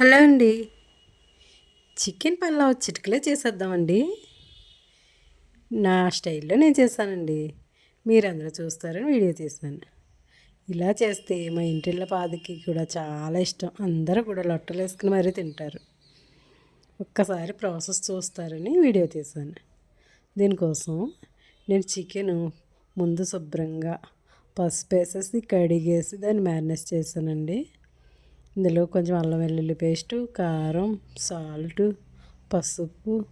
Hello అండి. Chicken pulao చిటికలే చేసేద్దామండి. నా స్టైల్లో నేను చేశానండి మీరందరూ చూస్తారని వీడియో తీసాను ఇలా చేస్తే మా ఇంటిళ్ళ పాదకి కూడా చాలా ఇష్టం. అందరూ కూడా లొట్టలు వేసుకుని మరీ తింటారు. ఒక్కసారి ప్రాసెస్ చూస్తారని వీడియో తీశాను. దీనికోసం నేను చికెను ముందు శుభ్రంగా పసుపు వేసేసి కడిగేసి దాన్ని మ్యారినేట్ చేశానండి. ఇందులో కొంచెం అల్లం వెల్లుల్లి పేస్టు కారం సాల్ట్ పసుపు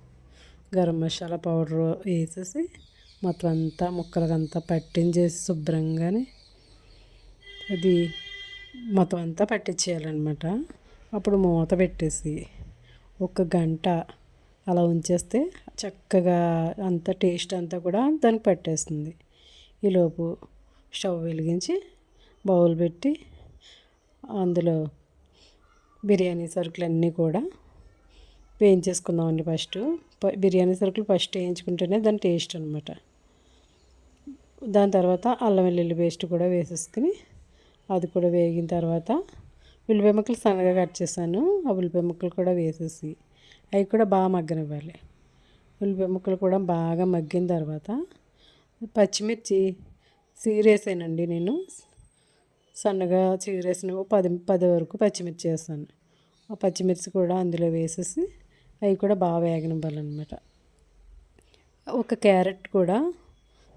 గరం మసాలా పౌడర్ వేసేసి మొత్తం అంతా ముక్కలకంతా పట్టించేసి శుభ్రంగానే అది మొత్తం అంతా పట్టించేయాలన్నమాట. అప్పుడు మూత పెట్టేసి ఒక గంట అలా ఉంచేస్తే చక్కగా అంత టేస్ట్ అంతా కూడా దానికి పట్టేస్తుంది. ఈలోపు స్టవ్ వెలిగించి బౌల్ పెట్టి అందులో బిర్యానీ సరుకులన్నీ కూడా వేయించేసుకుందామండి ఫస్ట్. బిర్యానీ సరుకులు ఫస్ట్ వేయించుకుంటేనే దాని టేస్ట్ అనమాట దాని తర్వాత అల్లం వెల్లుల్లి పేస్ట్ కూడా వేసేసుకుని అది కూడా వేగిన తర్వాత ఉల్లిపాయ ముక్కలు సన్నగా కట్ చేశాను. ఆ ఉల్లిపాయ ముక్కలు కూడా వేసేసి అవి కూడా బాగా మగ్గనివ్వాలి. ఉల్లిపాయ ముక్కలు కూడా బాగా మగ్గిన తర్వాత పచ్చిమిర్చి చీరేసానండి నేను. సన్నగా చీరేసిన పది పది వరకు పచ్చిమిర్చి వేస్తాను. ఆ పచ్చిమిర్చి కూడా అందులో వేసేసి అవి కూడా బాగా వేగనివ్వాలన్నమాట. ఒక క్యారెట్ కూడా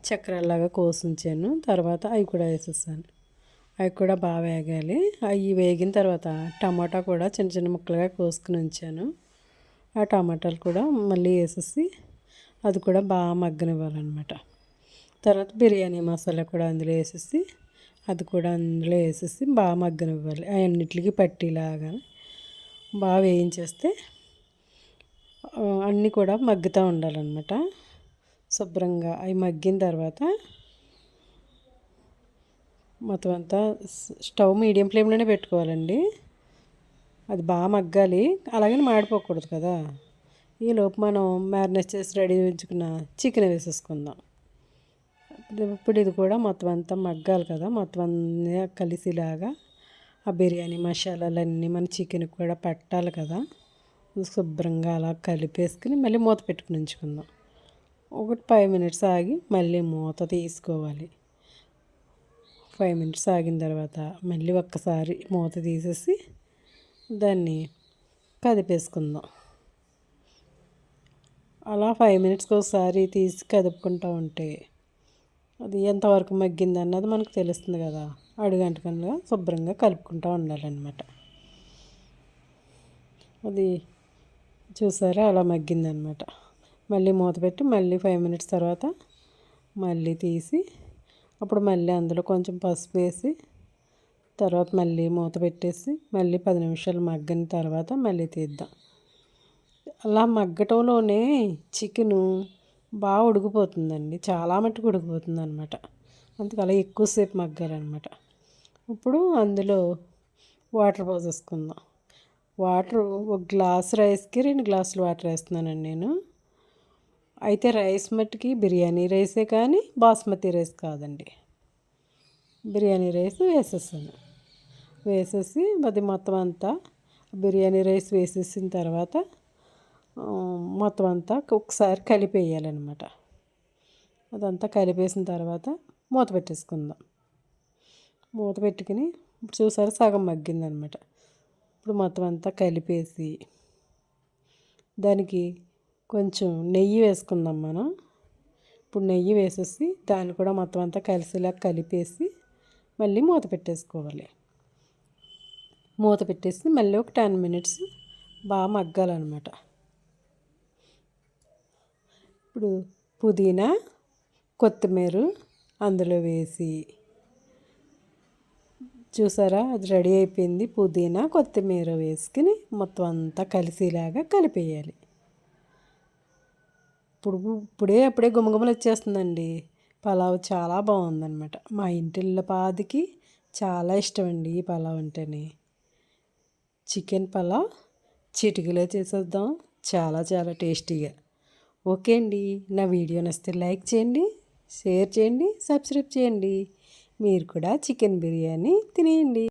చక్రాలాగా కోసి ఉంచాను తర్వాత అవి కూడా వేసేసాను. అవి కూడా బాగా వేగాలి. అవి వేగిన తర్వాత టమాటా కూడా చిన్న చిన్న ముక్కలుగా కోసుకుని ఉంచాను. ఆ టమాటాలు కూడా మళ్ళీ వేసేసి అది కూడా బాగా మగ్గనివ్వాలన్నమాట. తర్వాత బిర్యానీ మసాలా కూడా అందులో వేసేసి అది కూడా అందులో వేసేసి బాగా మగ్గనివ్వాలి. అన్నిటికి పట్టేలాగా బాగా వేయించేస్తే అన్నీ కూడా మగ్గుతూ ఉండాలన్నమాట. శుభ్రంగా అవి మగ్గిన తర్వాత మొత్తం అంతా స్టవ్ మీడియం ఫ్లేమ్లోనే పెట్టుకోవాలండి. అది బాగా మగ్గాలి. అలాగని మాడిపోకూడదు కదా. ఈలోపు మనం మ్యారినేట్ చేసి రెడీ ఉంచుకున్న చికెన్ వేసేసుకుందాం. ఇప్పుడు ఇది కూడా మొత్తం అంతా మగ్గాలి కదా. మొత్తం అన్నీ కలిసిలాగా ఆ బిర్యానీ మసాలాలన్నీ మన చికెన్ కూడా పట్టాలి కదా. శుభ్రంగా అలా కలిపేసుకుని మళ్ళీ మూత పెట్టుకుని ఉంచుకుందాం. ఒకటి ఫైవ్ మినిట్స్ ఆగి మళ్ళీ మూత తీసుకోవాలి. ఫైవ్ మినిట్స్ ఆగిన తర్వాత మళ్ళీ ఒక్కసారి మూత తీసేసి దాన్ని కదిపేసుకుందాం. అలా ఫైవ్ మినిట్స్కి ఒకసారి తీసి కదుపుకుంటూ ఉంటే అది ఎంతవరకు మగ్గింది అన్నది మనకు తెలుస్తుంది కదా. అడుగంటకుండా శుభ్రంగా కలుపుకుంటూ ఉండాలన్నమాట. అది చూసారా? అలా మగ్గిందనమాట మళ్ళీ మూత పెట్టి మళ్ళీ ఫైవ్ మినిట్స్ తర్వాత మళ్ళీ తీసి అప్పుడు మళ్ళీ అందులో కొంచెం పసుపు వేసి తర్వాత మళ్ళీ మూత పెట్టేసి మళ్ళీ పది నిమిషాలు మగ్గిన తర్వాత మళ్ళీ తీద్దాం. అలా మగ్గటంలోనే చికెను బాగా ఉడికిపోతుందండి. చాలా మట్టుకు ఉడికిపోతుంది అనమాట అందుకు అలా ఎక్కువసేపు మగ్గాలన్నమాట. ఇప్పుడు అందులో వాటర్ పోసేసుకుందాం. వాటర్ ఒక గ్లాస్ రైస్కి రెండు గ్లాసులు వాటర్ వేస్తున్నానండి నేను. అయితే రైస్ మట్టుకి బిర్యానీ రైసే కానీ బాస్మతి రైస్ కాదండి. బిర్యానీ రైస్ వేసేసాను. వేసేసి అది మొత్తం అంతా బిర్యానీ రైస్ వేసేసిన తర్వాత మొత్తం అంతా ఒకసారి కలిపేయాలన్నమాట. అదంతా కలిపేసిన తర్వాత మూత పెట్టేసుకుందాం. మూత పెట్టుకుని ఇప్పుడు చూసారు? సగం మగ్గిందనమాట. ఇప్పుడు మొత్తం అంతా కలిపేసి దానికి కొంచెం నెయ్యి వేసుకుందాం మనం. ఇప్పుడు నెయ్యి వేసేసి దాన్ని కూడా మొత్తం అంతా కలిసిలా కలిపేసి మళ్ళీ మూత పెట్టేసుకోవాలి. మూత పెట్టేసి మళ్ళీ ఒక టెన్ మినిట్స్ బాగా మగ్గాలన్నమాట ఇప్పుడు పుదీనా కొత్తిమీర అందులో వేసి చూసారా? అది రెడీ అయిపోయింది. పుదీనా కొత్తిమీర వేసుకుని మొత్తం అంతా కలిసేలాగా కలిపేయాలి. ఇప్పుడు ఇప్పుడే అప్పుడే గుమగుమలు వచ్చేస్తుందండి. పలావ్ చాలా బాగుందన్నమాట. మా ఇంటిళ్ళ పాదికి చాలా ఇష్టం అండి ఈ పలావ్ అంటేనే. చికెన్ పలావ్ చిటికలో చేసేద్దాం. చాలా చాలా టేస్టీగా. ఓకే అండి. నా వీడియో నచ్చితే లైక్ చేయండి షేర్ చేయండి సబ్స్క్రైబ్ చేయండి. మీరు కూడా చికెన్ బిర్యానీ తినేయండి.